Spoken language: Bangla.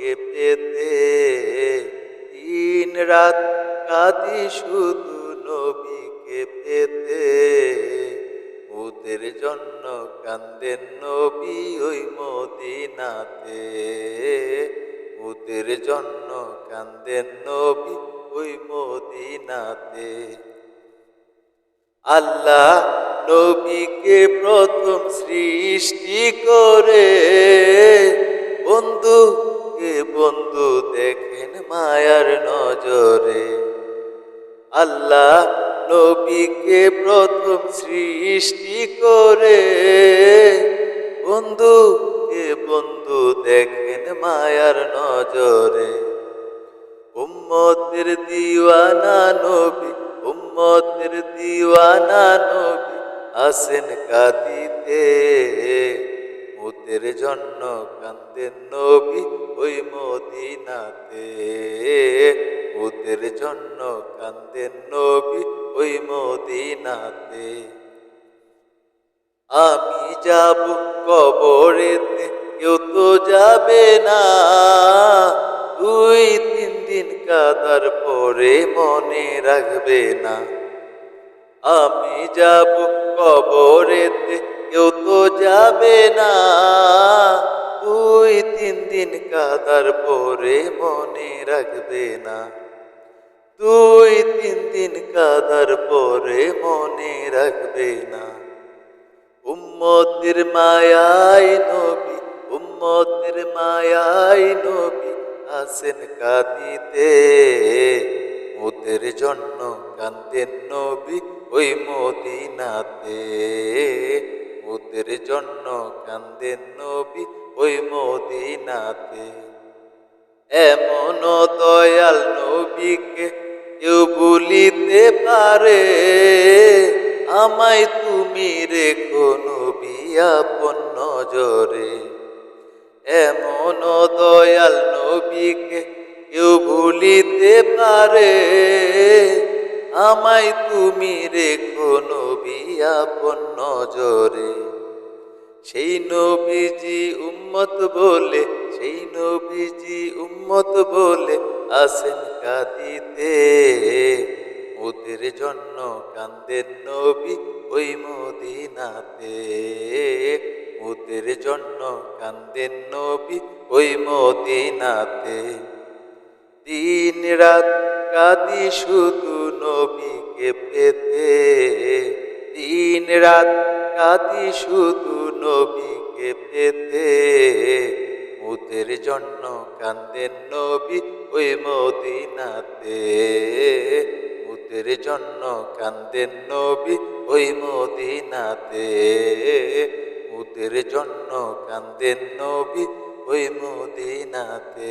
নবীকে পেতে দিন রাত কাঁদি শুধু নবীকে পেতে ওদের জন্য কান্দেন নবী ওই মদিনাতে। ওদের জন্য কান্দেন নবী ওই মদিনাতে। আল্লাহ নবীকে প্রথম সৃষ্টি করে আল্লাহ নবীকে প্রথম সৃষ্টি করে। বন্ধু কে বন্ধু দেখেন মায়ার নজরে। উম্মতের দিওয়ানা নবী, উম্মতের দিওয়ানা নবী আসেন কাঁদিতে। ওদের জন্য কান্দেন নবী ওই মদিনাতে। ওদের জন্য কান্দেন নবী ওই মদিনাতে। আমি যাব কবরেতে, কেউ তো যাবে না। দুই তিন দিন কাদার পরে মনে রাখবে না। আমি যাব কবরেতে, কেউ তো যাবে না। দুই তিন দিন কাদার পরে মনে রাখবে না। দুই তিন দিন কাদার পরে মনে রাখবে না। উম্মতের মায়াই নবী, উম্মতের মায়াই নবী আসেন কাঁদিতে। ওদের জন্য কান্দেন নবী ওই মদিনাতে। ওদের জন্য কান্দেন নবী ওই মদিনাতে। এমন দয়াল নবীকে কেউ ভুলিতে পারে, আমায় তুমি রেখো নবী আপন নজরে। এমন দয়াল নবীকে কেউ ভুলিতে পারে, আমায় তুমি রেখো নবী আপন নজরে। সেই নবীজি উম্মত বলে সেই নবীজি উম্মত বলে আসেন কাঁদিতে। ওদের জন্য কান্দেন নবী ওই মদিনাতে। ওদের জন্য কান্দেন নবী ওই মদিনাতে। দিন রাত কাঁদি শুধু নবীকে পেতে। দিন রাত কাঁদি শুধু নবীকে পেতে। ওদের জন্য কান্দেন নবী ওই মদিনাতে। ভূতের জন্য কান্দেন নবী ওই মদিনাতে। ভূতের জন্য কান্দেন নবী ওই মদিনাতে।